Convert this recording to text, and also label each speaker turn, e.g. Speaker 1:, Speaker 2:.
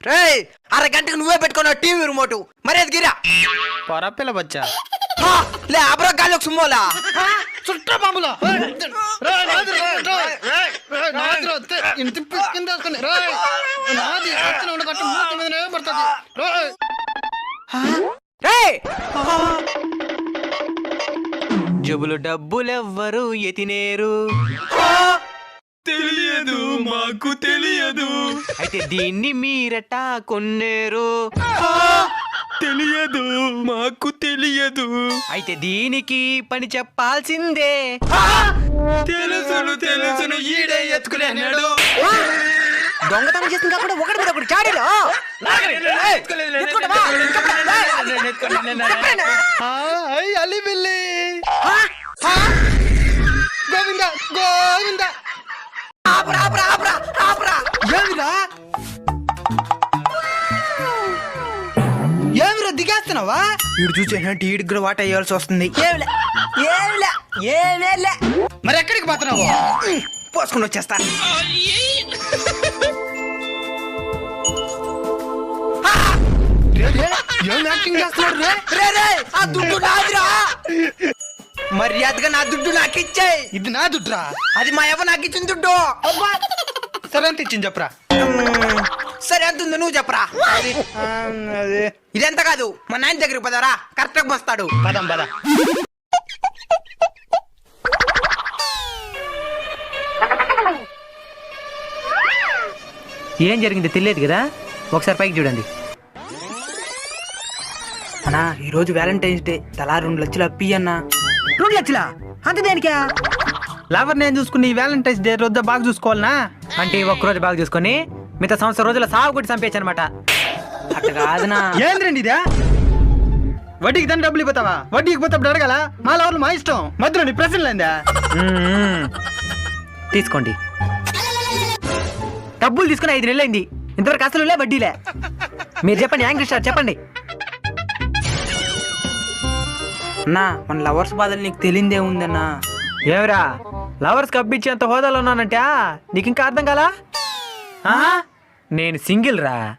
Speaker 1: రేయ్ అరగంటకు నువ్వే పెట్టుకున్నావు టీవీ రిమోట్. మరి అది గిరా.
Speaker 2: పొరపిల్ల బచ్చా
Speaker 1: హా, లే అబ్రో గాలి సుమ్మోలా?
Speaker 2: చుట్ట బాంబులో. ఇంటి కింద వేసుకుని రేయ్, నాది వచ్చిన ఉండ కట్టు మూతి మీదనే పడుతుంది. రేయ్.
Speaker 1: రేయ్!
Speaker 3: జబులు డబ్బులెవ్వరు ఎతినేరు.
Speaker 4: తెలియదు మాకు తెలియదు.
Speaker 3: అయితే దీన్ని మీరట కొన్నేరు.
Speaker 4: తెలియదు మాకు తెలియదు.
Speaker 3: అయితే దీనికి పని చెప్పాల్సిందే.
Speaker 4: తెలుసును తెలుసును ఈడే ఎత్తుకునేనాడు.
Speaker 1: దొంగతనం చేసింది కాకుండా ఒకటి మీద ఒకటి చాడీలో?
Speaker 2: ఏమిరా దిగేస్తున్నావా
Speaker 1: వీడు చూసేంటే ఈడికి కూడా వాట వేయాల్సి వస్తుంది. ఏమిలే ఏమిలే ఏమేలే
Speaker 2: మరి ఎక్కడికి పోతున్నావు?
Speaker 1: పోసుకుని వచ్చేస్తా.
Speaker 2: రే, రే, ఏం యాక్టింగ్ చేస్తున్నాడు రే?
Speaker 1: రే రే ఆ దుడ్డు నాదిరా. మర్యాదగా నా దుడ్డు నాకు ఇచ్చేయి
Speaker 2: ఇది నా దుడ్రా
Speaker 1: అది మా ఎవ నాకు ఇచ్చిన దుడ్డు.
Speaker 2: సరే ఎంత ఇచ్చింది చెప్పరా.
Speaker 1: సరే ఎంత ఉందో నువ్వు చెప్పరా?
Speaker 2: అది
Speaker 1: ఇదెంత కాదు మా నాయన దగ్గరికి పదరా? కరెక్ట్గా వస్తాడు
Speaker 2: పదం పద.
Speaker 3: ఏం జరిగింది తెలియదు కదా? ఒకసారి పైకి చూడండి.
Speaker 1: అన్నా ఈ రోజు వ్యాలంటైన్స్ డే. తలా రెండు లక్షలు అప్పి అన్నా.
Speaker 3: రెండు లక్షలా? అంత దేనికా? లవర్ నేను చూసుకుని ఈ వ్యాలంటైన్స్ డే రోజు బాగా చూసుకోవాలనా? అంటే ఈ ఒక్క రోజు బాగా చూసుకొని మిగతా సంవత్సరం రోజుల సాగు కొట్టి చంపేయచ్చు అనమాట
Speaker 1: కాదునా.
Speaker 2: ఏంద్రండి ఇదే? వడ్డీకి దాన్ని డబ్బులు ఇపోతావా వడ్డీకి పోతే అప్పుడు అడగాల? మా లవర్లు మా ఇష్టం. మధ్యలో నీ ప్రశ్నలు ఏందా?
Speaker 3: తీసుకోండి. డబ్బులు తీసుకుని ఐదు నెలలు అయింది ఇంతవరకు అసలు లే వడ్డీలే. మీరు చెప్పండి యాంగ్రీ స్టార్ చెప్పండి.
Speaker 1: అన్నా మన లవర్స్ బాధలు నీకు తెలియదే ఉందన్నా.
Speaker 3: ఏమిరా? లవర్స్ కప్పించేంత హోదాలో ఉన్నానంటే నీకు ఇంకా అర్థం కాలా? నేను సింగిల్ రా.